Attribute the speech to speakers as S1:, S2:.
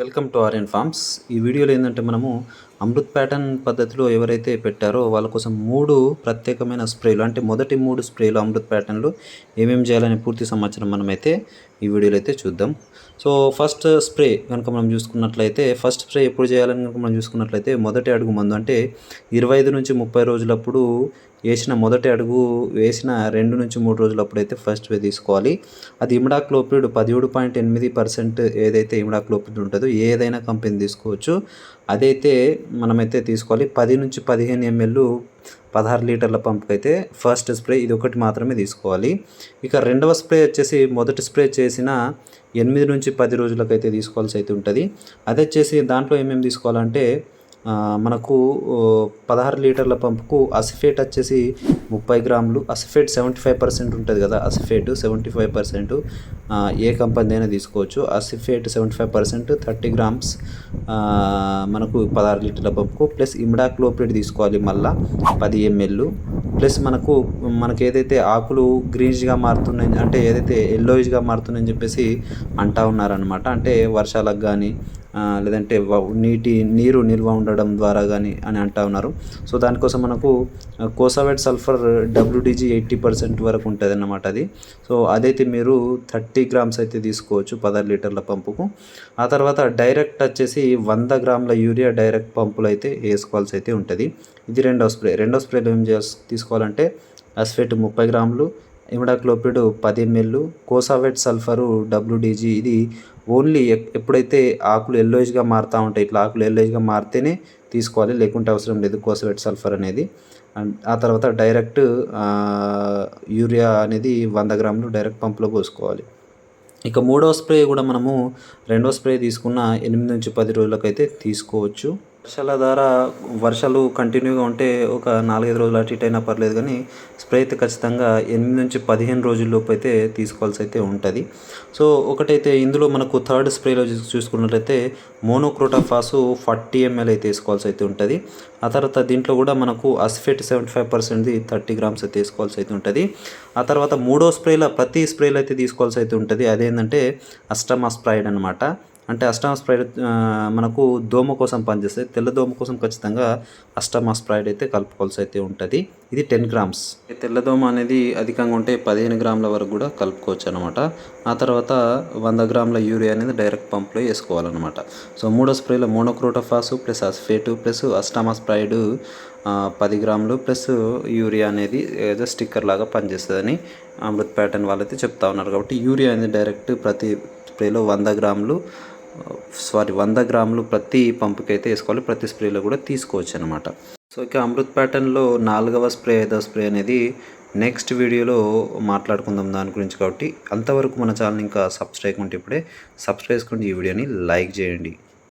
S1: Welcome to Aryan forms. ఈ వీడియోలో ఏంటంటే మనము అమృత్ ప్యాటర్న్ పద్ధతిలో ఎవరైతే పెట్టారో వాళ్ళ కోసం మూడు ప్రత్యేకమైన స్ప్రేలు అంటే మొదటి మూడు స్ప్రేలు అమృత్ ప్యాటర్న్లు ఏమేమి చేయాలని పూర్తి సమాచారం మనమైతే ఈ వీడియోలో అయితే చూద్దాం. సో ఫస్ట్ స్ప్రే కనుక మనం చూసుకున్నట్లయితే ఫస్ట్ స్ప్రే ఎప్పుడు చేయాలని కనుక మనం చూసుకున్నట్లయితే మొదటి అడుగు మందు అంటే ఇరవై ఐదు నుంచి ముప్పై రోజులప్పుడు వేసిన మొదటి అడుగు వేసిన రెండు నుంచి మూడు రోజులప్పుడు అయితే ఫస్ట్ వే తీసుకోవాలి. అది ఇమిడాక్లోపిడ్ పదిహేడు పాయింట్ ఎనిమిది పర్సెంట్ ఏదైతే ఇమిడాక్లోపిడ్ ఉంటుందో ఏదైనా కంపెనీ తీసుకోవచ్చు. అదైతే మనమైతే తీసుకోవాలి. పది నుంచి పదిహేను ఎంఎల్ పదహారు లీటర్ల పంప్కి అయితే ఫస్ట్ స్ప్రే ఇది ఒకటి మాత్రమే తీసుకోవాలి. ఇక రెండవ స్ప్రే వచ్చేసి మొదటి స్ప్రే చేసిన ఎనిమిది నుంచి పది రోజులకైతే తీసుకోవాల్సి అయితే ఉంటుంది. అదే వచ్చేసి దాంట్లో ఏమేమి తీసుకోవాలంటే మనకు పదహారు లీటర్ల పంపుకు అసిఫేట్ వచ్చేసి ముప్పై గ్రాములు. అసిఫేట్ సెవెంటీ ఫైవ్ పర్సెంట్ ఉంటుంది కదా అసిఫేట్ సెవెంటీ ఫైవ్ పర్సెంట్. ఏ కంపెనీ అయినా తీసుకోవచ్చు. Acephate seventy five percent thirty grams మనకు పదహారు లీటర్ల పంపుకు. ప్లస్ ఇమిడాక్లోప్రిడ్ తీసుకోవాలి మళ్ళీ పది ఎంఎల్ ప్లస్ మనకు మనకి ఏదైతే ఆకులు గ్రీనిష్గా మారుతున్నాయి అంటే ఏదైతే ఎల్లోయిష్గా మారుతున్నాయని చెప్పేసి అంటా ఉన్నారనమాట అంటే వర్షాలకు కానీ లేదంటే నీటి నీరు నిల్వ ఉండడం ద్వారా కానీ అని అంటా ఉన్నారు. సో దానికోసం మనకు Cosavet sulphur WDG eighty percent వరకు ఉంటుంది అన్నమాట అది. సో అదైతే మీరు థర్టీ గ్రామ్స్ అయితే తీసుకోవచ్చు పదహారు లీటర్ల పంపుకు. ఆ తర్వాత డైరెక్ట్ వచ్చేసి వంద గ్రాముల యూరియా డైరెక్ట్ పంపులు అయితే వేసుకోవాల్సి అయితే ఉంటుంది. ఇది రెండో స్ప్రే. రెండో స్ప్రేలో ఏం చేయాల్సి తీసుకోవాలంటే అస్ఫెట్ ముప్పై గ్రాములు ఇమిడాక్లోపిడ్ పది ఎంఎల్ కోసావెట్ సల్ఫరు డబ్ల్యూడిజి ఇది ఓన్లీ ఎప్పుడైతే ఆకులు ఎల్లోయిష్గా మారుతూ ఉంటాయి ఇట్లా ఆకులు ఎల్లోయిష్గా మారితేనే తీసుకోవాలి లేకుంటే అవసరం లేదు కోసావెట్ సల్ఫర్ అనేది. అండ్ ఆ తర్వాత డైరెక్ట్ యూరియా అనేది వంద గ్రాములు డైరెక్ట్ పంపులో పోసుకోవాలి. ఇక మూడవ స్ప్రే కూడా మనము రెండో స్ప్రే తీసుకున్న ఎనిమిది నుంచి పది రోజులకైతే తీసుకోవచ్చు. వర్షాల ద్వారా వర్షాలు కంటిన్యూగా ఉంటే ఒక నాలుగైదు రోజులు అటు ఇటు అయినా పర్లేదు కానీ స్ప్రే అయితే ఖచ్చితంగా ఎనిమిది నుంచి పదిహేను రోజుల్లోపు అయితే తీసుకోవాల్సి అయితే ఉంటుంది. సో ఒకటైతే ఇందులో మనకు థర్డ్ స్ప్రేలో చూసుకున్నట్లయితే మోనోక్రోటాఫాసు ఫార్టీ ఎంఎల్ అయితే వేసుకోవాల్సి అయితే ఉంటుంది. ఆ తర్వాత దీంట్లో కూడా మనకు అస్ఫెట్ సెవెంటీ ఫైవ్ పర్సెంట్ది థర్టీ గ్రామ్స్ అయితే వేసుకోవాల్సి అయితే ఉంటుంది. ఆ తర్వాత మూడో స్ప్రేలో ప్రతి స్ప్రేలో అయితే తీసుకోవాల్సి అయితే ఉంటుంది. అదేంటంటే అస్టమా స్ప్రైడ్ అనమాట అంటే అస్టమా స్ప్రైడ్ మనకు దోమ కోసం పనిచేస్తుంది తెల్ల దోమ కోసం ఖచ్చితంగా అస్టమా స్ప్రైడ్ అయితే కలుపుకోవాల్సి అయితే ఉంటుంది. ఇది టెన్ గ్రామ్స్. తెల్ల దోమ అనేది అధికంగా ఉంటే పదిహేను గ్రాముల వరకు కూడా కలుపుకోవచ్చు అనమాట ఆ తర్వాత వంద గ్రాముల యూరియా అనేది డైరెక్ట్ పంప్లో వేసుకోవాలన్నమాట. సో మూడో స్ప్రేలో మోనోక్రోటోఫాసు ప్లస్ అస్ఫేటు ప్లస్ అస్టామాస్ప్రైడ్ పది గ్రాములు ప్లస్ యూరియా అనేది ఏదో స్టిక్కర్ లాగా పనిచేస్తుందని అమృత్ ప్యాటర్న్ వాళ్ళైతే చెప్తా ఉన్నారు. కాబట్టి యూరియా అనేది డైరెక్ట్ ప్రతి స్ప్రేలో వంద గ్రాములు సారీ వంద గ్రాములు ప్రతి పంపుకి అయితే వేసుకోవాలి. ప్రతి స్ప్రేలో కూడా తీసుకోవచ్చు అనమాట సో ఇక అమృత్ ప్యాటర్న్లో నాలుగవ స్ప్రే ఐదవ స్ప్రే అనేది నెక్స్ట్ వీడియోలో మాట్లాడుకుందాం దాని గురించి కాబట్టి. అంతవరకు మన ఛానల్ ఇంకా సబ్స్క్రైబ్ ఉంటే ఇప్పుడే సబ్స్క్రైబ్ చేసుకుంటే ఈ వీడియోని లైక్ చేయండి.